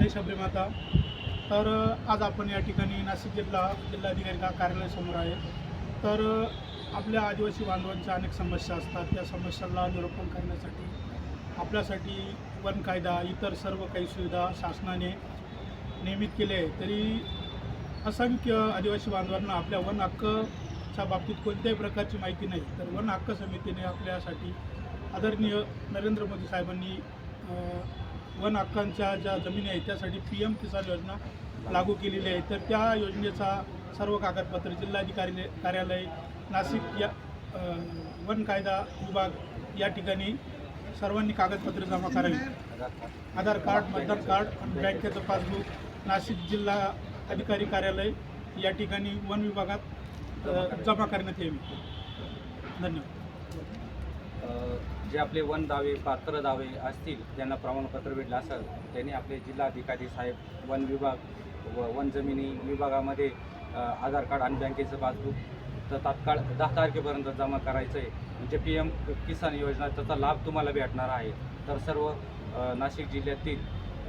जय शबरी माता. तर आज आपण या ठिकाणी नाशिक जिल्हा जिल्हाधिकारी का- कार्यालयासमोर आहे. तर आपल्या आदिवासी बांधवांच्या अनेक समस्या असतात. त्या समस्यांना निरूपण करण्यासाठी आपल्यासाठी वन कायदा इतर सर्व काही सुविधा शासनाने नियमित केले आहे. तरी असंख्य आदिवासी बांधवांना आपल्या वन हक्कच्या बाबतीत कोणत्याही प्रकारची माहिती नाही. तर वन हक्क समितीने आपल्यासाठी आदरणीय नरेंद्र मोदी साहेबांनी वन हक्कांच्या ज्या जमिनी आहेत त्यासाठी पी एम किसान योजना लागू केलेली आहे. तर त्या योजनेचा सर्व कागदपत्र जिल्हाधिकारी कार्यालय नाशिक या वन कायदा विभाग या ठिकाणी सर्वांनी कागदपत्रे जमा करावी. आधार कार्ड मतदार कार्ड आणि बँकेचं पासबुक नाशिक जिल्हा अधिकारी कार्यालय या ठिकाणी वन विभागात जमा करण्यात यावी. धन्यवाद. जे आपले वन दावे पात्र दावे असतील ज्यांना प्रमाणपत्र भेटलं असेल त्यांनी आपले जिल्हाधिकारी साहेब वन विभाग व वन जमिनी विभागामध्ये आधार कार्ड आणि बँकेचं पासबुक तर तात्काळ दहा तारखेपर्यंत जमा करायचं आहे म्हणजे पी एम किसान योजना त्याचा लाभ तुम्हाला भेटणार आहे. तर सर्व नाशिक जिल्ह्यातील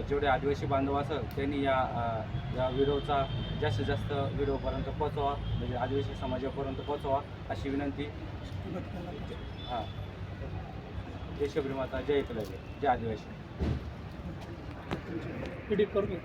जेवढे आदिवासी बांधव असेल त्यांनी या या व्हिडिओचा जास्तीत जास्त व्हिडिओपर्यंत पोहोचवा. म्हणजे आदिवासी समाजापर्यंत पोहोचवा अशी विनंती. हां. जय शबरी माता जय एकलव्य जय आदिवासी. एडिट करून